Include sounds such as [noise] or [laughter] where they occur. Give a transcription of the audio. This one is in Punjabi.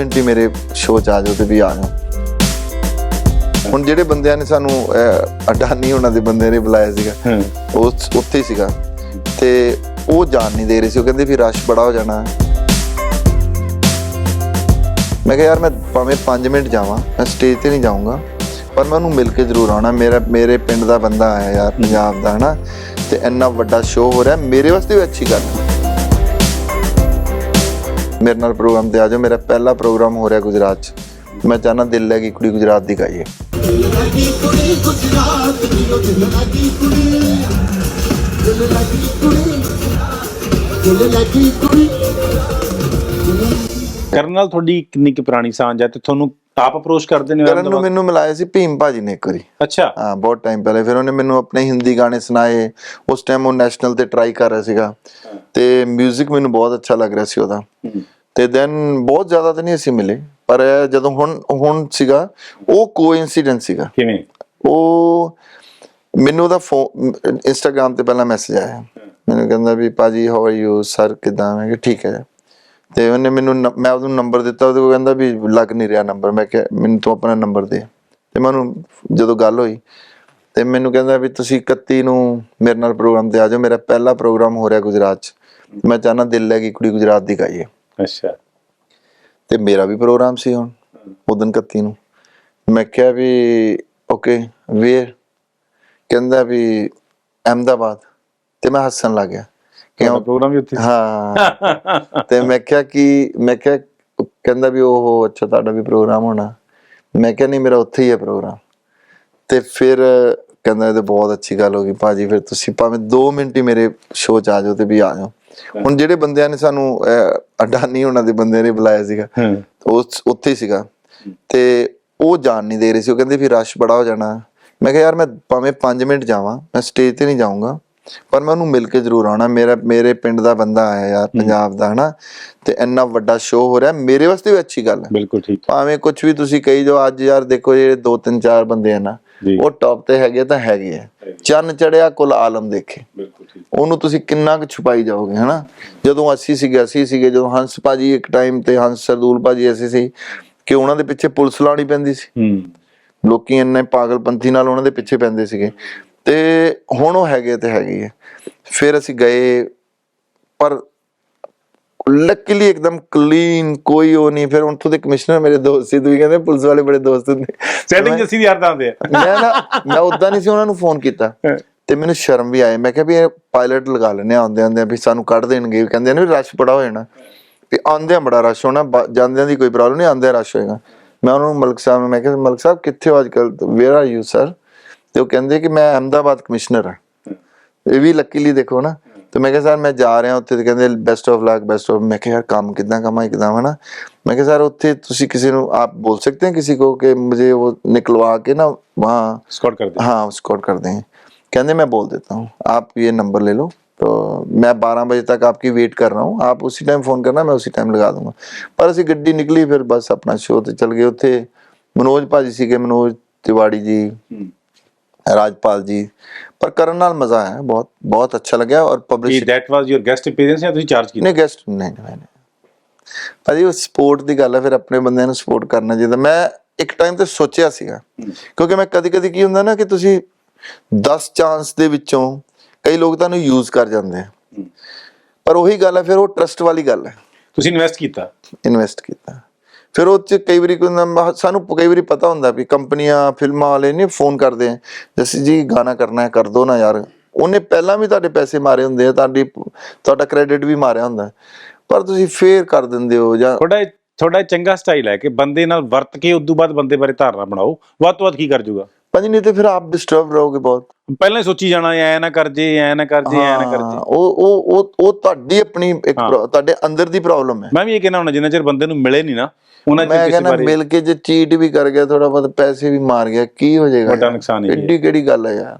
ਮਿੰਟ ਹੀ ਮੇਰੇ ਸ਼ੋਅ 'ਚ ਆ ਜਾਓ ਤੇ ਵੀ ਆ ਜਾਓ। ਹੁਣ ਜਿਹੜੇ ਬੰਦਿਆਂ ਨੇ ਸਾਨੂੰ ਅਡਾਨੀ ਉਹਨਾਂ ਦੇ ਬੰਦੇ ਨੇ ਬੁਲਾਇਆ ਸੀਗਾ ਉਹ ਉੱਥੇ ਹੀ ਸੀਗਾ। ਤੇ ਉਹ ਜਾਣ ਨਹੀਂ ਦੇ ਰਹੇ ਸੀ ਉਹ ਕਹਿੰਦੇ ਵੀ ਰਸ਼ ਬੜਾ ਹੋ ਜਾਣਾ। ਮੈਂ ਕਿਹਾ ਯਾਰ ਮੈਂ ਭਾਵੇਂ 5 ਮਿੰਟ ਜਾਵਾਂ ਮੈਂ ਸਟੇਜ ਤੇ ਨਹੀਂ ਜਾਊਂਗਾ ਪਰ ਮੈਂ ਉਹਨੂੰ ਮਿਲ ਕੇ ਜ਼ਰੂਰ ਆਉਣਾ। ਮੇਰਾ ਮੇਰੇ ਪਿੰਡ ਦਾ ਬੰਦਾ ਆਇਆ ਯਾਰ ਪੰਜਾਬ ਦਾ ਹਨਾ? ਤੇ ਇੰਨਾ ਵੱਡਾ ਸ਼ੋਅ ਹੋ ਰਿਹਾ ਮੇਰੇ ਵਾਸਤੇ ਵੀ ਅੱਛੀ ਗੱਲ ਹੈ। ਮੇਰੇ ਨਾਲ ਪ੍ਰੋਗਰਾਮ ਤੇ ਆ ਜਾਓ। ਮੇਰਾ ਪਹਿਲਾ ਪ੍ਰੋਗਰਾਮ ਹੋ ਰਿਹਾ ਗੁਜਰਾਤ 'ਚ। ਮੈਂ ਚਾਹਨਾ ਦਿਲ ਲੈ ਕੁੜੀ ਗੁਜਰਾਤ ਦੀ ਗਾਈਏ। ਲੱਗੀ ਕੁੜੀ ਗੁਜਰਾਤ ਦੀ ਦਿਲ ਲੱਗੀ ਕੁੜੀ ਦਿਲ ਲੱਗੀ ਕੁੜੀ ਦਿਲ ਲੱਗੀ ਕੁੜੀ ਕਰਨ ਨਾਲ ਤੁਹਾਡੀ ਕਿੰਨੀ ਕੁ ਪੁਰਾਣੀ ਸਾਂਝ ਹੈ ਤੇ ਤੁਹਾਨੂੰ ਆਪ ਅਪਰੋਚ ਕਰਦੇ ਨੇ ਕਰਨ ਨੂੰ ਮੈਨੂੰ ਮਿਲਾਇਆ ਸੀ ਭੀਮ ਭਾਜੀ ਨੇ ਇੱਕ ਵਾਰੀ। ਅੱਛਾ। ਹਾਂ ਬਹੁਤ ਟਾਈਮ ਪਹਿਲੇ। ਫਿਰ ਉਹਨੇ ਮੈਨੂੰ ਆਪਣੇ ਹਿੰਦੀ ਗਾਣੇ ਸੁਣਾਏ। ਉਸ ਟਾਈਮ ਉਹ ਨੈਸ਼ਨਲ ਤੇ ਟਰਾਈ ਕਰ ਰਿਹਾ ਸੀਗਾ। ਤੇ 뮤직 ਮੈਨੂੰ ਬਹੁਤ ਅੱਛਾ ਲੱਗ ਰਿਹਾ ਸੀ ਉਹਦਾ। ਤੇ ਦੈਨ ਬਹੁਤ ਜ਼ਿਆਦਾ ਤਾਂ ਨਹੀਂ ਅਸੀਂ ਮਿਲੇ। ਪਰ ਜਦੋਂ ਹੁਣ ਹੁਣ ਸੀਗਾ ਉਹ ਕੋਇਨਸੀਡੈਂਸ ਸੀਗਾ। ਕਿਵੇਂ? ਉਹ ਮੈਨੂੰ ਉਹਦਾ ਫੋਨ ਇੰਸਟਾਗ੍ਰam ਤੇ ਪਹਿਲਾਂ ਮੈਸੇਜ ਆਇਆ। ਮੈਨੂੰ ਕਹਿੰਦਾ ਵੀ ਪਾਜੀ ਹਾਊ ਆਰ ਯੂ ਸਰ ਕਿਦਾਂ? ਮੈਂ ਕਿਹਾ ਠੀਕ ਹੈ। ਤੇ ਉਹਨੇ ਮੈਨੂੰ ਮੈਂ ਉਹਨੂੰ ਨੰਬਰ ਦਿੱਤਾ ਉਹਦੇ ਕੋਲ ਕਹਿੰਦਾ ਵੀ ਲੱਗ ਨਹੀਂ ਰਿਹਾ ਨੰਬਰ ਮੈਂ ਕਿਹਾ ਮੈਨੂੰ ਤੂੰ ਆਪਣਾ ਨੰਬਰ ਦੇ। ਤੇ ਮੈਂ ਉਹਨੂੰ ਜਦੋਂ ਗੱਲ ਹੋਈ ਤੇ ਮੈਨੂੰ ਕਹਿੰਦਾ ਵੀ ਤੁਸੀਂ 31 ਨੂੰ ਮੇਰੇ ਨਾਲ ਪ੍ਰੋਗਰਾਮ ਤੇ ਆ ਜਾਓ। ਮੇਰਾ ਪਹਿਲਾ ਪ੍ਰੋਗਰਾਮ ਹੋ ਰਿਹਾ ਗੁਜਰਾਤ 'ਚ। ਮੈਂ ਚਾਹਨਾ ਦਿਲ ਲੈ ਕੇ ਕੁੜੀ ਗੁਜਰਾਤ ਦੀ ਗਾਈਏ। ਅੱਛਾ। ਤੇ ਮੇਰਾ ਵੀ ਪ੍ਰੋਗਰਾਮ ਸੀ ਹੁਣ ਉਦਨ 31 ਨੂੰ। ਮੈਂ ਕਿਹਾ ਵੀ ਓਕੇ ਵੇਅਰ ਕਹਿੰਦਾ ਵੀ ਅਹਿਮਦਾਬਾਦ। ਤੇ ਮੈਂ ਹੱਸਣ ਲੱਗ ਗਿਆ। ਤੁਹਾਡਾ ਕਿਉਂ? ਪ੍ਰੋਗਰਾਮ ਵੀ ਉੱਥੇ ਸੀ? ਹਾਂ। [laughs] ਤੇ ਮੈਂ ਕਿਹਾ ਕਿ ਮੈਂ ਕਿਹਾ ਕਹਿੰਦਾ ਵੀ ਉਹ ਅੱਛਾ ਤੁਹਾਡਾ ਵੀ ਪ੍ਰੋਗਰਾਮ ਹੋਣਾ। ਮੈਂ ਕਿਹਾ ਨਹੀਂ ਮੇਰਾ ਉੱਥੇ ਹੀ ਹੈ ਪ੍ਰੋਗਰਾਮ। ਤੇ ਫਿਰ ਕਹਿੰਦਾ ਇਹ ਤਾਂ ਬਹੁਤ ਅੱਛੀ ਗੱਲ ਹੋ ਗਈ। ਭਾਜੀ ਫਿਰ ਤੁਸੀਂ ਭਾਵੇਂ 2 ਮਿੰਟ ਹੀ ਮੇਰੇ ਸ਼ੋਅ 'ਚ ਆ ਜਾਓ ਤੇ ਵੀ ਆ ਜਾਓ। ਹੁਣ ਜਿਹੜੇ ਬੰਦਿਆਂ ਨੇ ਸਾਨੂੰ ਅਡਾਨੀ ਉਹਨਾਂ ਦੇ ਬੰਦੇ ਨੇ ਬੁਲਾਇਆ ਸੀਗਾ। ਉਹ ਉੱਥੇ ਸੀਗਾ। ਤੇ ਉਹ ਜਾਣ ਨਹੀਂ ਦੇ ਰਹੇ ਸੀ। ਉਹ ਕਹਿੰਦੇ ਵੀ ਰਸ਼ ਬੜਾ ਹੋ ਜਾਣਾ। ਮੈਂ ਕਿਹਾ ਯਾਰ ਮੈਂ ਭਾਵੇਂ 5 ਮਿੰਟ ਜਾਵਾਂ ਮੈਂ ਸਟੇਜ ਤੇ ਨਹੀਂ ਜਾਊਂਗਾ। ਪਰ ਮੈਂ ਉਹਨੂੰ ਮਿਲ ਕੇ ਜ਼ਰੂਰ ਆਉਣਾ। ਮੇਰਾ ਮੇਰੇ ਪਿੰਡ ਦਾ ਬੰਦਾ ਆਇਆ ਯਾਰ ਪੰਜਾਬ ਦਾ ਹਨਾ? ਤੇ ਇੰਨਾ ਵੱਡਾ ਸ਼ੋਅ ਹੋ ਰਿਹਾ। ਮੇਰੇ ਵਾਸਤੇ ਵੀ ਅੱਛੀ ਗੱਲ ਹੈ। ਬਿਲਕੁਲ ਠੀਕ। ਭਾਵੇਂ ਕੁਝ ਵੀ ਤੁਸੀਂ ਕਹੀ ਜੋ ਅੱਜ ਯਾਰ ਦੇਖੋ ਜਿਹੜੇ ਦੋ ਤਿੰਨ ਚਾਰ ਬੰਦੇ ਆ ਨਾ। ਉਹ ਟੌਪ ਤੇ ਹੈਗੇ ਤਾਂ ਹੈਗੇ ਆ। ਚੰਨ ਚੜਿਆ ਕੁਲ ਆਲਮ ਦੇਖੇ। ਬਿਲਕੁਲ ਠੀਕ। ਉਹਨੂੰ ਤੁਸੀਂ ਕਿੰਨਾ ਕੁ ਛੁਪਾਈ ਜਾਓਗੇ ਹਨਾ? ਜਦੋਂ ਅਸੀਂ ਸੀਗੇ ਅਸੀਂ ਸੀਗੇ ਜਦੋਂ ਹੰਸ ਭਾਜੀ ਇੱਕ ਟਾਈਮ ਤੇ ਹੰਸ ਸਰਦੂਲ ਭਾਜੀ ਐਸੇ ਸੀ ਕਿ ਉਹਨਾਂ ਦੇ ਪਿੱਛੇ ਪੁਲਿਸ ਲਾਉਣੀ ਪੈਂਦੀ ਸੀ। ਹੂੰ। ਲੋਕੀ ਇੰਨੇ ਪਾਗਲਪੰਥੀ ਨਾਲ ਉਹਨਾਂ ਦੇ ਪਿੱਛੇ ਪੈਂਦੇ ਸੀਗੇ। ਤੇ ਹੁਣ ਉਹ ਹੈਗੇ ਤੇ ਹੈਗੇ ਆ। ਫਿਰ ਅਸੀਂ ਗਏ ਪਰ ਲੱਕੀਲੀ ਇੱਕਦਮ ਕਲੀਨ ਕੋਈ ਉਹ ਨਹੀਂ। ਫਿਰ ਉੱਥੋਂ ਦੇ ਕਮਿਸ਼ਨਰ ਮੇਰੇ ਦੋਸਤ ਸੀ ਤੁਸੀਂ ਕਹਿੰਦੇ ਪੁਲਿਸ ਵਾਲੇ ਬੜੇ ਦੋਸਤ ਹੁੰਦੇ ਸੈਟਿੰਗ ਜੱਸੀ ਦੀ ਆਉਂਦੇ ਆ। ਮੈਂ ਨਾ ਮੈਂ ਉਦਾਂ ਨਹੀਂ ਸੀ ਉਹਨਾਂ ਨੂੰ ਫੋਨ ਕੀਤਾ। ਤੇ ਮੈਨੂੰ ਸ਼ਰਮ ਵੀ ਆਈ। ਮੈਂ ਕਿਹਾ ਵੀ ਇਹ ਪਾਇਲਟ ਲਗਾ ਲੈਨੇ ਆਉਂਦੇ ਆਉਂਦੇ ਵੀ ਸਾਨੂੰ ਕੱਢ ਦੇਣਗੇ। ਕਹਿੰਦੇ ਨੇ ਰਸ਼ ਬੜਾ ਹੋ ਜਾਣਾ। ਤੇ ਆਉਂਦਿਆਂ ਬੜਾ ਰਸ਼ ਹੋਣਾ ਜਾਂਦਿਆਂ ਦੀ ਕੋਈ ਪ੍ਰੋਬਲਮ ਨਹੀਂ ਆਉਂਦਿਆਂ ਰਸ਼ ਹੋਏਗਾ। ਮੈਂ ਉਹਨਾਂ ਨੂੰ ਮਲਕ ਸਾਹਿਬ ਨੂੰ ਮੈਂ ਕਿਹਾ ਮਲਕ ਸਾਹਿਬ ਕਿੱਥੇ ਹੋ ਅੱਜਕੱਲ ਵੇਅਰ ਆਰ ਯੂ ਸਰ ਤੇ ਉਹ ਕਹਿੰਦੇ ਕਿ ਮੈਂ ਅਹਿਮਦਾਬਾਦ ਕਮਿਸ਼ਨਰ ਹਾਂ ਇਹ ਵੀ ਲੱਕੀਲੀ ਦੇਖੋ ਨਾ ਤੇ ਮੈਂ ਕਿਹਾ ਸਰ ਮੈਂ ਜਾ ਰਿਹਾ ਉੱਥੇ ਤੇ ਕਹਿੰਦੇ best of luck best of ਮੈਂ ਕਿਹਾ ਯਾਰ ਕੰਮ ਕਿਦਾਂ ਕਮਾਂ ਇੱਕਦਮ ਹਨਾ ਮੈਂ ਕਿਹਾ ਸਰ ਉੱਥੇ ਤੁਸੀਂ ਕਿਸੇ ਨੂੰ ਆਪ ਬੋਲ सकते हैं किसी को कि मुझे वो निकलवा के ना वहाँ ਸਕਾਟ ਕਰਦੇ हाँ स्कॉट कर देंगे कहते मैं बोल देता हूँ आप ये नंबर ले लो तो मैं 12 बजे तक आपकी वेट कर रहा हूँ आप उसी टाइम फोन करना मैं उसी टाइम लगा दूंगा पर ਅਸੀਂ ਗੱਡੀ ਨਿਕਲੀ ਫਿਰ ਬਸ ਆਪਣਾ ਸ਼ੋਅ ਤੇ ਚਲ ਗਏ ਉੱਥੇ ਮਨੋਜ ਭਾਜੀ ਸੀਗੇ ਮਨੋਜ ਤਿਵਾੜੀ ਜੀ ਰਾਜਪਾਲ ਜੀ। ਪਰ ਕਰਨ ਨਾਲ ਮਜ਼ਾ ਆਇਆ ਬਹੁਤ ਬਹੁਤ ਅੱਛਾ ਲੱਗਿਆ ਔਰ publish that was your guest appearance ਜਾਂ ਤੁਸੀਂ ਚਾਰਜ ਕੀਤਾ? ਨਹੀਂ ਗੈਸਟ ਨਹੀਂ ਨਹੀਂ ਭਾਜੀ ਉਹ ਸਪੋਰਟ ਦੀ ਗੱਲ ਹੈ ਫਿਰ ਆਪਣੇ ਬੰਦਿਆਂ ਨੂੰ ਸਪੋਰਟ ਕਰਨਾ ਚਾਹੀਦਾ। ਮੈਂ ਇੱਕ ਟਾਈਮ ਤੇ ਸੋਚਿਆ ਸੀਗਾ ਕਿਉਂਕਿ ਮੈਂ ਕਦੀ ਕਦੀ ਕੀ ਹੁੰਦਾ ਨਾ ਕਿ ਤੁਸੀਂ 10 ਚਾਂਸ ਦੇ ਵਿੱਚੋਂ ਕਈ ਲੋਕ ਤੁਹਾਨੂੰ ਯੂਜ਼ ਕਰ ਜਾਂਦੇ ਆ। ਪਰ ਉਹੀ ਗੱਲ ਹੈ ਫਿਰ ਉਹ ਟਰਸਟ ਵਾਲੀ ਗੱਲ ਹੈ ਤੁਸੀਂ ਇਨਵੈਸਟ ਕੀਤਾ? ਇਨਵੈਸਟ ਕੀਤਾ। ਫਿਰ ਉਹ ਚ ਕਈ ਵਾਰੀ ਸਾਨੂੰ ਕਈ ਵਾਰੀ ਪਤਾ ਹੁੰਦਾ ਵੀ ਕੰਪਨੀਆਂ, ਫਿਲਮਾਂ ਵਾਲੇ ਨੇ ਫੋਨ ਕਰਦੇ। ਆ ਜਸੀ ਜੀ ਗਾਣਾ ਕਰਨਾ ਹੈ, ਕਰ ਦੋ ਨਾ ਯਾਰ। ਉਹਨੇ ਪਹਿਲਾਂ ਵੀ ਤੁਹਾਡੇ ਪੈਸੇ ਮਾਰੇ ਹੁੰਦੇ ਆ, ਤੁਹਾਡੀ, ਤੁਹਾਡਾ ਕ੍ਰੈਡਿਟ ਵੀ ਮਾਰਿਆ ਹੁੰਦਾ। ਪਰ ਤੁਸੀਂ ਫੇਰ ਕਰ ਦਿੰਦੇ ਹੋ ਜਾਂ ਤੁਹਾਡਾ ਇਹ- ਤੁਹਾਡਾ ਚੰਗਾ ਸਟਾਈਲ ਹੈ ਕਿ ਬੰਦੇ ਨਾਲ ਵਰਤ ਕੇ ਉਦੋਂ ਬਾਅਦ ਬੰਦੇ ਬਾਰੇ ਧਾਰਨਾ ਬਣਾਓ। ਵੱਧ ਤੋਂ ਵੱਧ ਕੀ ਕਰ ਜੂਗਾ? ਪੰਜ ਨਹੀਂ ਤੇ ਫਿਰ ਆਪ ਡਿਸਟਰਬ ਰਹੋਗੇ ਬਹੁਤ ਪਹਿਲਾਂ ਹੀ ਸੋਚੀ ਜਾਣਾ ਐ ਨਾ ਕਰ ਜੇ ਐ ਨਾ ਕਰ ਜੇ ਐ ਨਾ ਕਰ ਹਾਂ, ਜੇ ਉਹ ਉਹ ਉਹ ਉਹ ਤੁਹਾਡੀ ਆਪਣੀ ਇੱਕ ਹਾਂ। ਪ੍ਰੋ- ਤੁਹਾਡੇ ਅੰਦਰ ਦੀ ਪ੍ਰੋਬਲਮ ਹੈ ਮੈਂ ਵੀ ਇਹ ਕਹਿਣਾ ਹੁੰਦਾ ਜਿੰਨਾ ਚਿਰ ਬੰਦੇ ਨੂੰ ਮਿਲੇ ਨਹੀਂ ਨਾ ਉਹਨਾਂ ਚਿਰ ਮੈਂ ਕਿਸੇ ਕਹਿੰਦਾ ਬਾਰੇ ਮਿਲ ਕੇ ਜੇ ਚੀਟ ਵੀ ਕਰ ਗਿਆ ਥੋੜਾ ਬਹੁਤ ਪੈਸੇ ਵੀ ਮਾਰ ਗਿਆ ਕੀ ਹੋ ਜਾਏਗਾ ਵੱਡਾ ਯਾਰ? ਨੁਕਸਾਨ ਹੀ ਹੈ। ਐਡੀ ਕਿਹੜੀ ਗੱਲ ਹੈ ਯਾਰ